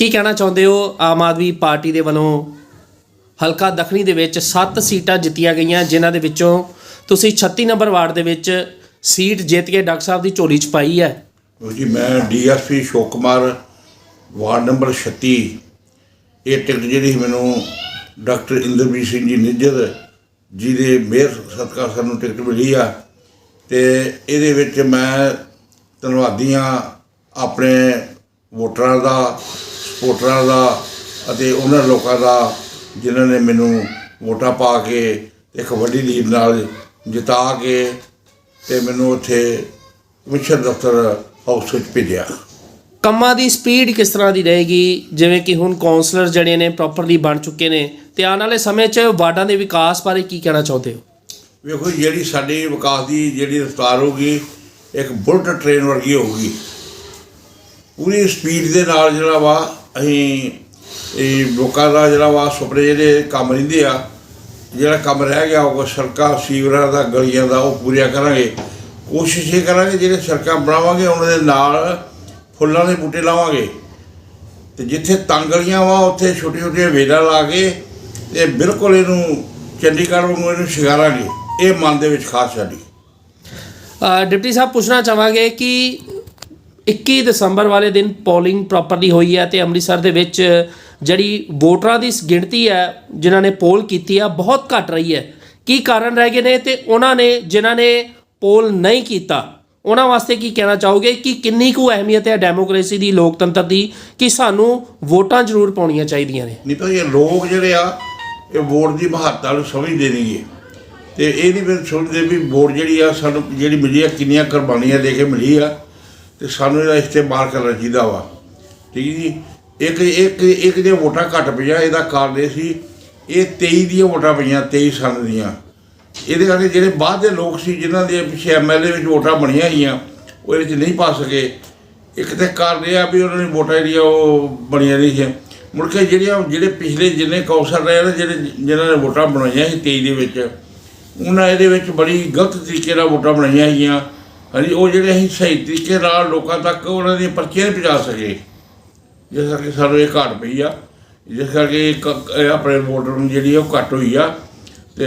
ਕੀ ਕਹਿਣਾ ਚਾਹੁੰਦੇ ਹੋ? ਆਮ ਆਦਮੀ ਪਾਰਟੀ ਦੇ ਵੱਲੋਂ ਹਲਕਾ ਦੱਖਣੀ ਦੇ ਵਿੱਚ 7 ਸੀਟਾਂ ਜਿੱਤੀਆਂ ਗਈਆਂ, ਜਿਨ੍ਹਾਂ ਦੇ ਵਿੱਚੋਂ ਤੁਸੀਂ 36 ਨੰਬਰ ਵਾਰਡ ਦੇ ਵਿੱਚ ਸੀਟ ਜਿੱਤ ਕੇ ਡਾਕਟਰ ਸਾਹਿਬ ਦੀ ਝੋਲੀ 'ਚ ਪਾਈ ਹੈ। ਜੀ, ਮੈਂ ਡੀਐਸਪੀ ਸ਼ੋਕ ਕੁਮਾਰ ਵਾਰਡ ਨੰਬਰ 36 ਇਹ ਟਿਕਟ ਜਿਹੜੀ ਮੈਨੂੰ ਡਾਕਟਰ ਇੰਦਰਬੀਰ ਸਿੰਘ ਜੀ ਨਿੱਜਰ ਜੀ ਦੇ ਮਿਹਰ ਸਦਕਾ ਸਾਨੂੰ ਟਿਕਟ ਮਿਲੀ ਆ ਤੇ ਇਹਦੇ ਵਿੱਚ ਮੈਂ ਧੰਨਵਾਦੀ ਹਾਂ ਆਪਣੇ ਵੋਟਰਾਂ ਦਾ ਸਪੋਰਟਰਾਂ ਦਾ ਅਤੇ ਉਹਨਾਂ ਲੋਕਾਂ ਦਾ ਜਿਨ੍ਹਾਂ ਨੇ ਮੈਨੂੰ ਵੋਟਾਂ ਪਾ ਕੇ ਇੱਕ ਵੱਡੀ ਲੀਡ ਨਾਲ ਜਿਤਾ ਕੇ ਤੇ ਮੈਨੂੰ ਉੱਥੇ ਕਮਿਸ਼ਨ ਦਫ਼ਤਰ ਹਾਊਸ ਵਿੱਚ ਭੇਜਿਆ। ਕੰਮਾਂ ਦੀ ਸਪੀਡ ਕਿਸ ਤਰ੍ਹਾਂ ਦੀ ਰਹੇਗੀ? ਜਿਵੇਂ ਕਿ ਹੁਣ ਕਾਉਂਸਲਰ ਜਿਹੜੇ ਨੇ ਪ੍ਰੋਪਰਲੀ ਬਣ ਚੁੱਕੇ ਨੇ ਤੇ ਆਉਣ ਵਾਲੇ ਸਮੇਂ 'ਚ ਵਾਰਡਾਂ ਦੇ ਵਿਕਾਸ ਬਾਰੇ ਕੀ ਕਹਿਣਾ ਚਾਹੁੰਦੇ ਹੋ? ਵੇਖੋ ਜਿਹੜੀ ਸਾਡੀ ਵਿਕਾਸ ਦੀ ਜਿਹੜੀ ਰਫ਼ਤਾਰ ਹੋਊਗੀ ਇੱਕ ਬੁਲਟ ਟ੍ਰੇਨ ਵਰਗੀ ਹੋਊਗੀ। ਪੂਰੀ ਸਪੀਡ ਦੇ ਨਾਲ ਜਿਹੜਾ ਵਾ ਅਸੀਂ ਇਹ ਲੋਕਾਂ ਦਾ ਜਿਹੜਾ ਵਾ ਸੁਪਨੇ ਜਿਹੜੇ ਕੰਮ ਰਹਿੰਦੇ ਆ, ਜਿਹੜਾ ਕੰਮ ਰਹਿ ਗਿਆ, ਉਹ ਸੜਕਾਂ, ਸੀਵਰਾਂ ਦਾ, ਗਲੀਆਂ ਦਾ ਉਹ ਪੂਰੀਆਂ ਕਰਾਂਗੇ। ਕੋਸ਼ਿਸ਼ ਇਹ ਕਰਾਂਗੇ ਜਿਹੜੇ ਸੜਕਾਂ ਬਣਾਵਾਂਗੇ, ਉਹਨਾਂ ਦੇ ਨਾਲ ਫੁੱਲਾਂ ਦੇ ਬੂਟੇ ਲਾਵਾਂਗੇ। ਤੇ ਜਿੱਥੇ ਤੰਗ ਗਲੀਆਂ ਵਾ, ਉੱਥੇ ਛੋਟੀਆਂ ਛੋਟੀਆਂ ਵੇਲਾਂ ਲਾ ਕੇ ਤੇ ਬਿਲਕੁਲ ਇਹਨੂੰ ਚੰਡੀਗੜ੍ਹ ਵਾਂਗੂ ਇਹਨੂੰ ਸ਼ਿੰਗਾਰਾਂਗੇ। ਇਹ ਮਨ ਦੇ ਵਿੱਚ ਖਾਸ ਸਾਡੀ। ਡਿਪਟੀ ਸਾਹਿਬ, ਪੁੱਛਣਾ ਚਾਹਾਂਗੇ ਕਿ 21 ਦਸੰਬਰ ਵਾਲੇ ਦਿਨ ਪੋਲਿੰਗ ਪ੍ਰੋਪਰਲੀ ਹੋਈ ਹੈ ਤੇ ਅੰਮ੍ਰਿਤਸਰ ਦੇ ਵਿੱਚ ਜਿਹੜੀ ਵੋਟਰਾਂ ਦੀ ਗਿਣਤੀ ਹੈ, ਜਿਨ੍ਹਾਂ ਨੇ ਪੋਲ ਕੀਤੀ ਆ, ਬਹੁਤ ਘੱਟ ਰਹੀ ਹੈ। ਕੀ ਕਾਰਨ ਰਹਿ ਗਏ ਨੇ ਤੇ ਉਹਨਾਂ ਨੇ, ਜਿਨ੍ਹਾਂ ਨੇ ਪੋਲ ਨਹੀਂ ਕੀਤਾ, ਉਹਨਾਂ ਵਾਸਤੇ ਕੀ ਕਹਿਣਾ ਚਾਹੋਗੇ ਕਿ ਕਿੰਨੀ ਕੁ ਅਹਿਮੀਅਤ ਹੈ ਡੈਮੋਕ੍ਰੇਸੀ ਦੀ, ਲੋਕਤੰਤਰ ਦੀ, ਕਿ ਸਾਨੂੰ ਵੋਟਾਂ ਜ਼ਰੂਰ ਪਾਉਣੀਆਂ ਚਾਹੀਦੀਆਂ ਨੇ? ਨਹੀਂ ਤਾਂ ਇਹ ਲੋਕ ਜਿਹੜੇ ਆ, ਇਹ ਵੋਟ ਦੀ ਮਹੱਤਤਾ ਨੂੰ ਸਮਝਦੇ ਨਹੀਂਗੇ ਤੇ ਇਹ ਨਹੀਂ ਫਿਰ ਸਮਝਦੇ ਵੀ ਵੋਟ ਜਿਹੜੀ ਆ, ਸਾਨੂੰ ਜਿਹੜੀ ਮਿਲੀ ਆ, ਕਿੰਨੀਆਂ ਕੁਰਬਾਨੀਆਂ ਦੇ ਕੇ ਮਿਲੀ ਆ। ਤੇ ਸਾਨੂੰ ਇਹਦਾ ਇਸਤੇਮਾਲ ਕਰਨਾ ਚਾਹੀਦਾ ਵਾ। ਠੀਕ ਜੀ? ਇੱਕ ਇੱਕ ਇੱਕ ਜੇ ਵੋਟਾਂ ਘੱਟ ਪਈਆਂ, ਇਹਦਾ ਕਾਰਨ ਇਹ ਸੀ, ਇਹ 23 ਦੀਆਂ ਵੋਟਾਂ ਪਈਆਂ 23 ਸਾਲ ਦੀਆਂ। ਇਹਦੇ ਕਰਕੇ ਜਿਹੜੇ ਬਾਅਦ ਦੇ ਲੋਕ ਸੀ, ਜਿਨ੍ਹਾਂ ਦੇ ਪਿੱਛੇ ਐਮਐਲਏ ਵਿੱਚ ਵੋਟਾਂ ਬਣੀਆਂ ਹੋਈਆਂ ਉਹ ਇਹਦੇ 'ਚ ਨਹੀਂ ਪਾ ਸਕੇ। ਇੱਕ ਤੇ ਕਾਰਨ ਇਹ ਆ ਵੀ ਉਹਨਾਂ ਨੇ ਵੋਟਾਂ ਜਿਹੜੀਆਂ, ਉਹ ਬਣੀਆਂ ਨਹੀਂ ਸੀ ਮੁੜ ਕੇ ਜਿਹੜੀਆਂ, ਜਿਹੜੇ ਪਿਛਲੇ ਜਿੰਨੇ ਕੌਂਸਲ ਰਹੇ ਨੇ, ਜਿਹੜੇ, ਜਿਨ੍ਹਾਂ ਨੇ ਵੋਟਾਂ ਬਣਾਈਆਂ ਸੀ 23 ਦੇ ਵਿੱਚ, ਉਹਨਾਂ ਇਹਦੇ ਵਿੱਚ ਬੜੀ ਗਲਤ ਤਰੀਕੇ ਨਾਲ ਵੋਟਾਂ ਬਣਾਈਆਂ ਹੈਗੀਆਂ ਹਾਂਜੀ ਉਹ ਜਿਹੜੇ ਅਸੀਂ ਸਹੀ ਤਰੀਕੇ ਨਾਲ ਲੋਕਾਂ ਤੱਕ ਉਹਨਾਂ ਦੀਆਂ ਪਰਚੀਆਂ ਨਹੀਂ ਪਹੁੰਚਾ ਸਕੇ। ਜਿਸ ਕਰਕੇ ਸਾਨੂੰ ਇਹ ਘਾਟ ਪਈ ਆ। ਜਿਸ ਕਰਕੇ ਇਹ ਇਹ ਆਪਣੇ ਵੋਟਰ ਨੂੰ ਜਿਹੜੀ ਆ ਉਹ ਘੱਟ ਹੋਈ ਆ ਤੇ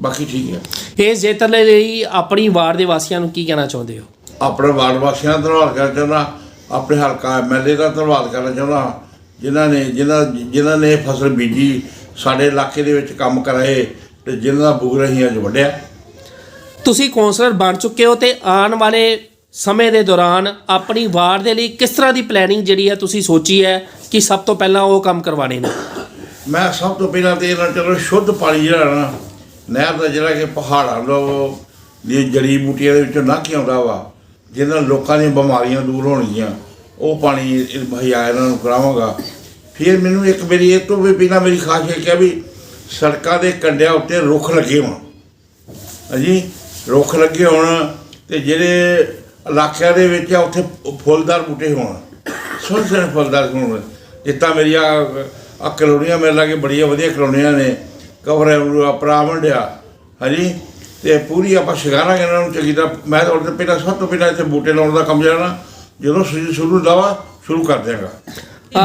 ਬਾਕੀ ਠੀਕ ਹੈ ਇਸ ਜਿੱਤ ਲਈ ਆਪਣੀ ਵਾਰਡ ਦੇ ਵਾਸੀਆਂ ਨੂੰ ਕੀ ਕਹਿਣਾ ਚਾਹੁੰਦੇ ਹੋ? ਆਪਣੇ ਵਾਰਡ ਵਾਸੀਆਂ ਦਾ ਧੰਨਵਾਦ ਕਰਨਾ ਚਾਹੁੰਦਾ। ਆਪਣੇ ਹਲਕਾ ਐਮਐਲਏ ਦਾ ਧੰਨਵਾਦ ਕਰਨਾ ਚਾਹੁੰਦਾ। ਜਿਨ੍ਹਾਂ ਨੇ ਜਿਨ੍ਹਾਂ ਜਿਨ੍ਹਾਂ ਨੇ ਇਹ ਫਸਲ ਬੀਜੀ ਸਾਡੇ ਇਲਾਕੇ ਦੇ ਵਿੱਚ ਕੰਮ ਕਰਾਏ ਤੇ ਜਿਨ੍ਹਾਂ ਦਾ ਬੁਗਰ ਅਸੀਂ ਅੱਜ ਵੱਢਿਆ। ਤੁਸੀਂ ਕੌਂਸਲਰ ਬਣ ਚੁੱਕੇ ਹੋ ਤੇ ਆਉਣ ਵਾਲੇ ਸਮੇਂ ਦੇ ਦੌਰਾਨ ਆਪਣੀ ਵਾਰ ਦੇ ਲਈ ਕਿਸ ਤਰ੍ਹਾਂ ਦੀ ਪਲੈਨਿੰਗ ਜਿਹੜੀ ਹੈ ਤੁਸੀਂ ਸੋਚੀ ਹੈ ਕਿ ਸਭ ਤੋਂ ਪਹਿਲਾਂ ਉਹ ਕੰਮ ਕਰਵਾਣੇ ਨੇ? ਮੈਂ ਸਭ ਤੋਂ ਪਹਿਲਾਂ ਤੇ ਇਹਨਾਂ ਚਲੋ ਸ਼ੁੱਧ ਪਾਣੀ ਜਿਹੜਾ ਨਾ, ਨਹਿਰ ਦਾ ਜਿਹੜਾ ਕਿ ਪਹਾੜਾਂ ਤੋਂ ਦੀ ਜੜੀ ਬੂਟੀਆਂ ਦੇ ਵਿੱਚੋਂ ਲੰਘ ਕੇ ਆਉਂਦਾ ਵਾ, ਜਿਹਦੇ ਨਾਲ ਲੋਕਾਂ ਦੀਆਂ ਬਿਮਾਰੀਆਂ ਦੂਰ ਹੋਣਗੀਆਂ, ਉਹ ਪਾਣੀ ਇਹ ਮੁਹੱਈਆ ਇਹਨਾਂ ਨੂੰ ਕਰਾਵਾਂਗਾ। ਫਿਰ ਮੈਨੂੰ ਇੱਕ ਮੇਰੀ ਇਹ ਤੋਂ ਵੀ ਪਹਿਲਾਂ ਮੇਰੀ ਖਾਸ ਇਹ ਕਿਹਾ ਵੀ ਸੜਕਾਂ ਦੇ ਕੰਢਿਆਂ ਉੱਤੇ ਰੁੱਖ ਲੱਗੇ ਹੋਣ। ਹਾਂਜੀ? ਰੁੱਖ ਲੱਗੇ ਹੋਣ ਤੇ ਜਿਹੜੇ ਇਲਾਕਿਆਂ ਦੇ ਵਿੱਚ ਆ, ਉੱਥੇ ਫੁੱਲਦਾਰ ਬੂਟੇ ਹੋਣ। ਸੋਹਣੇ ਸੋਹਣੇ ਫੁੱਲਦਾਰ ਹੋਣ ਜਿੱਦਾਂ ਮੇਰੀਆਂ ਆ ਕਲੋਨੀਆਂ ਮੇਰੇ ਲਾਗੇ ਬੜੀਆਂ ਵਧੀਆ ਕਲੋਨੀਆਂ ਨੇ। ਕਵਰ ਪ੍ਰਾਮੰਡ ਆ, ਹਾਂਜੀ? ਤੇ ਪੂਰੀ ਆਪਾਂ ਸ਼ਿਕਾਰਾਂਗੇ ਇਹਨਾਂ ਨੂੰ ਚੰਗੀ ਤਰ੍ਹਾਂ। ਮੈਂ ਤਾਂ ਉਹਦੇ ਪਹਿਲਾਂ, ਸਭ ਤੋਂ ਪਹਿਲਾਂ ਇੱਥੇ ਬੂਟੇ ਲਾਉਣ ਦਾ ਕੰਮ ਜਾਣਾ। ਜਦੋਂ ਸ਼ੁਰੂ ਸ਼ੁਰੂ ਹੁੰਦਾ ਵਾ, ਸ਼ੁਰੂ ਕਰ ਦਿਆਂਗਾ।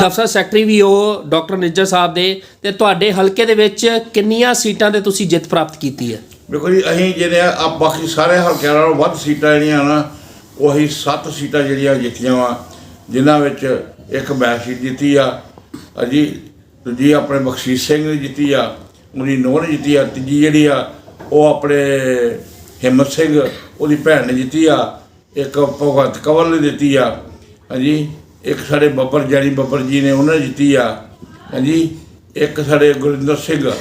ਦਫ਼ਤਰ ਸੈਕਟਰੀ ਵੀ ਉਹ, ਡਾਕਟਰ ਨਿੱਜਰ ਸਾਹਿਬ ਦੇ। ਤੇ ਤੁਹਾਡੇ ਹਲਕੇ ਦੇ ਵਿੱਚ ਕਿੰਨੀਆਂ ਸੀਟਾਂ ਤੇ ਤੁਸੀਂ ਜਿੱਤ ਪ੍ਰਾਪਤ ਕੀਤੀ ਹੈ? ਵੇਖੋ ਜੀ, ਅਸੀਂ ਜਿਹੜੇ ਆ ਬਾਕੀ ਸਾਰੇ ਹਲਕਿਆਂ ਨਾਲੋਂ ਵੱਧ ਸੀਟਾਂ ਜਿਹੜੀਆਂ ਨਾ, ਉਹ ਅਸੀਂ 7 ਸੀਟਾਂ ਜਿਹੜੀਆਂ ਜਿੱਤੀਆਂ ਵਾ, ਜਿਨ੍ਹਾਂ ਵਿੱਚ ਇੱਕ ਮੈਂ ਸੀਟ ਜਿੱਤੀ ਆ, ਅਜੀ ਦੂਜੀ ਆਪਣੇ ਬਖਸ਼ੀਸ਼ ਸਿੰਘ ਨੇ ਜਿੱਤੀ ਆ, ਉਹਦੀ ਨੋਹ ਨੇ ਜਿੱਤੀ ਆ, ਤੀਜੀ ਜਿਹੜੀ ਆ, ਉਹ ਆਪਣੇ ਹਿੰਮਤ ਸਿੰਘ, ਉਹਦੀ ਭੈਣ ਨੇ ਜਿੱਤੀ ਆ, ਇੱਕ ਭਗਵੰਤ ਕਵਲ ਨੇ ਦਿੱਤੀ ਆ, ਹਾਂਜੀ, ਇੱਕ ਸਾਡੇ ਬੱਬਰ, ਜਾਨੀ ਬੱਬਰ ਜੀ ਨੇ ਉਹਨਾਂ ਨੇ ਜਿੱਤੀ ਆ, ਹਾਂਜੀ, ਇੱਕ ਸਾਡੇ ਗੁਰਿੰਦਰ ਸਿੰਘ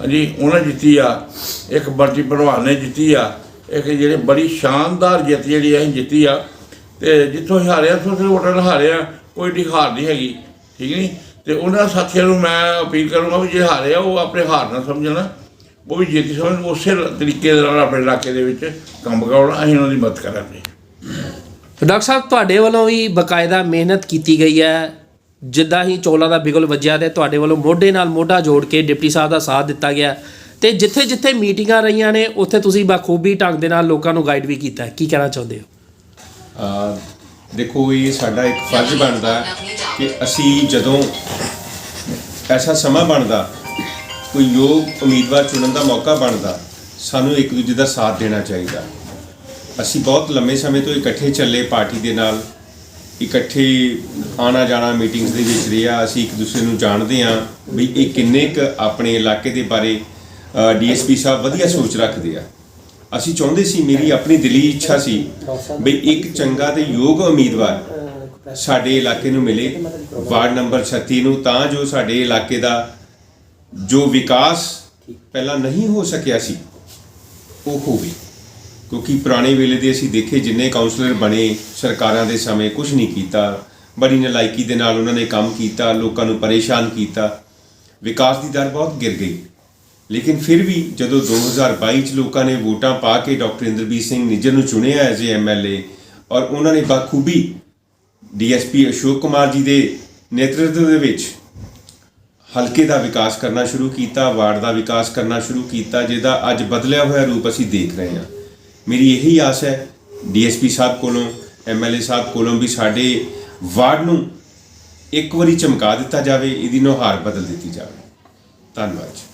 ਹਾਂਜੀ, ਉਹਨਾਂ ਜਿੱਤੀ ਆ। ਇੱਕ ਬਰਜੀ ਭਲਵਾਨ ਨੇ ਜਿੱਤੀ ਆ। ਇੱਕ ਜਿਹੜੇ ਬੜੀ ਸ਼ਾਨਦਾਰ ਜਿੱਤ ਜਿਹੜੀ ਅਸੀਂ ਜਿੱਤੀ ਆ। ਤੇ ਜਿੱਥੋਂ ਅਸੀਂ ਹਾਰਿਆ ਸੋਸੇ ਵੋਟਾਂ ਨਾਲ ਹਾਰਿਆ। ਕੋਈ ਦੀ ਹਾਰ ਨਹੀਂ ਹੈਗੀ, ਠੀਕ ਨਹੀਂ? ਤੇ ਉਹਨਾਂ ਸਾਥੀਆਂ ਨੂੰ ਮੈਂ ਅਪੀਲ ਕਰੂੰਗਾ ਵੀ ਜੇ ਹਾਰੇ ਆ ਉਹ ਆਪਣੇ ਹਾਰ ਨਾ ਸਮਝਣ। ਉਹ ਵੀ ਜਿੱਤੀ ਸਮਝ ਉਸੇ ਤਰੀਕੇ ਦੇ ਨਾਲ ਆਪਣੇ ਇਲਾਕੇ ਦੇ ਵਿੱਚ ਕੰਮ ਕਰਾਉਣ, ਅਸੀਂ ਉਹਨਾਂ ਦੀ ਮਦਦ ਕਰਾਂਗੇ। ਡਾਕਟਰ ਸਾਹਿਬ, ਤੁਹਾਡੇ ਵੱਲੋਂ ਵੀ ਬਕਾਇਦਾ ਮਿਹਨਤ ਕੀਤੀ ਗਈ ਹੈ। ਜਿੱਦਾਂ ਹੀ ਚੋਲਾ ਦਾ ਬਿਗਲ ਵੱਜਿਆ ਤੇ ਤੁਹਾਡੇ ਵੱਲੋਂ ਮੋਢੇ ਨਾਲ ਮੋਢਾ ਜੋੜ ਕੇ ਡਿਪਟੀ ਸਾਹਿਬ ਦਾ ਸਾਥ ਦਿੱਤਾ ਗਿਆ ਤੇ ਜਿੱਥੇ ਜਿੱਥੇ ਮੀਟਿੰਗਾਂ ਰਹੀਆਂ ਨੇ, ਉੱਥੇ ਤੁਸੀਂ ਬਖੂਬੀ ਢੰਗ ਦੇ ਨਾਲ ਲੋਕਾਂ ਨੂੰ ਗਾਈਡ ਵੀ ਕੀਤਾ ਕੀ ਕਹਿਣਾ ਚਾਹੁੰਦੇ ਹੋ? ਦੇਖੋ, ਇਹ ਸਾਡਾ ਇੱਕ ਫਰਜ਼ ਬਣਦਾ ਕਿ ਅਸੀਂ ਜਦੋਂ ਐਸਾ ਸਮਾਂ ਬਣਦਾ, ਕੋਈ ਯੋਗ ਉਮੀਦਵਾਰ ਚੁਣਨ ਦਾ ਮੌਕਾ ਬਣਦਾ, ਸਾਨੂੰ ਇੱਕ ਦੂਜੇ ਦਾ ਸਾਥ ਦੇਣਾ ਚਾਹੀਦਾ। ਅਸੀਂ ਬਹੁਤ ਲੰਮੇ ਸਮੇਂ ਤੋਂ ਇਕੱਠੇ ਚੱਲੇ ਪਾਰਟੀ ਦੇ ਨਾਲ ਇਕੱਠੇ ਆਣਾ ਜਾਣਾ ਮੀਟਿੰਗਸ ਦੇ ਵਿੱਚ ਰਿਹਾ, ਅਸੀਂ ਇੱਕ ਦੂਸਰੇ ਨੂੰ ਜਾਣਦੇ ਹਾਂ ਵੀ ਇਹ ਕਿੰਨੇ ਕੁ ਆਪਣੇ ਇਲਾਕੇ ਦੇ ਬਾਰੇ ਡੀਐਸਪੀ ਸਾਹਿਬ ਵਧੀਆ ਸੋਚ ਰੱਖਦੇ ਆ। ਅਸੀਂ ਚਾਹੁੰਦੇ ਸੀ, ਮੇਰੀ ਆਪਣੀ ਦਿਲੀ ਇੱਛਾ ਸੀ ਵੀ ਇੱਕ ਚੰਗਾ ਤੇ ਯੋਗ ਉਮੀਦਵਾਰ ਸਾਡੇ ਇਲਾਕੇ ਨੂੰ ਮਿਲੇ, ਵਾਰਡ ਨੰਬਰ 36 ਨੂੰ, ਤਾਂ ਜੋ ਸਾਡੇ ਇਲਾਕੇ ਦਾ ਜੋ ਵਿਕਾਸ ਪਹਿਲਾਂ ਨਹੀਂ ਹੋ ਸਕਿਆ ਸੀ, ਉਹ ਹੋਵੇ। ਕਿਉਂਕਿ ਪੁਰਾਣੇ ਵੇਲੇ ਦੇ ਅਸੀਂ ਦੇਖੇ ਜਿੰਨੇ ਕਾਉਂਸਲਰ ਬਣੇ ਸਰਕਾਰਾਂ ਦੇ ਸਮੇਂ ਕੁਝ ਨਹੀਂ ਕੀਤਾ। ਬੜੀ ਨਲਾਇਕੀ ਦੇ ਨਾਲ ਉਹਨਾਂ ਨੇ ਕੰਮ ਕੀਤਾ, ਲੋਕਾਂ ਨੂੰ ਪਰੇਸ਼ਾਨ ਕੀਤਾ। ਵਿਕਾਸ ਦੀ ਦਰ ਬਹੁਤ ਗਿਰ ਗਈ। ਲੇਕਿਨ ਫਿਰ ਵੀ ਜਦੋਂ 2022 ਚ ਲੋਕਾਂ ਨੇ ਵੋਟਾਂ ਪਾ ਕੇ ਡਾਕਟਰ ਇੰਦਰਬੀਰ ਸਿੰਘ ਨਿੱਜਰ ਨੂੰ ਚੁਣਿਆ ਐਜ਼ ਏ ਐਮਐਲਏ ਔਰ ਉਹਨਾਂ ਨੇ ਬਖੂਬੀ ਡੀਐਸਪੀ ਅਸ਼ੋਕ ਕੁਮਾਰ ਜੀ ਦੇ ਨੇਤਰਤਵ ਦੇ ਵਿੱਚ ਹਲਕੇ ਦਾ ਵਿਕਾਸ ਕਰਨਾ ਸ਼ੁਰੂ ਕੀਤਾ, ਵਾਰਡ ਦਾ ਵਿਕਾਸ ਕਰਨਾ ਸ਼ੁਰੂ ਕੀਤਾ, ਜਿਹਦਾ ਅੱਜ ਬਦਲਿਆ ਹੋਇਆ ਰੂਪ ਅਸੀਂ ਦੇਖ ਰਹੇ ਹਾਂ। ਮੇਰੀ ਇਹੀ ਆਸ ਹੈ, ਡੀਐਸਪੀ ਸਾਹਿਬ ਕੋਲੋਂ, ਐਮਐਲਏ ਸਾਹਿਬ ਕੋਲੋਂ ਵੀ ਸਾਡੇ ਵਾਰਡ ਨੂੰ ਇੱਕ ਵਾਰੀ ਚਮਕਾ ਦਿੱਤਾ ਜਾਵੇ, ਇਹਦੀ ਨੁਹਾਰ ਬਦਲ ਦਿੱਤੀ ਜਾਵੇ। ਧੰਨਵਾਦ ਜੀ।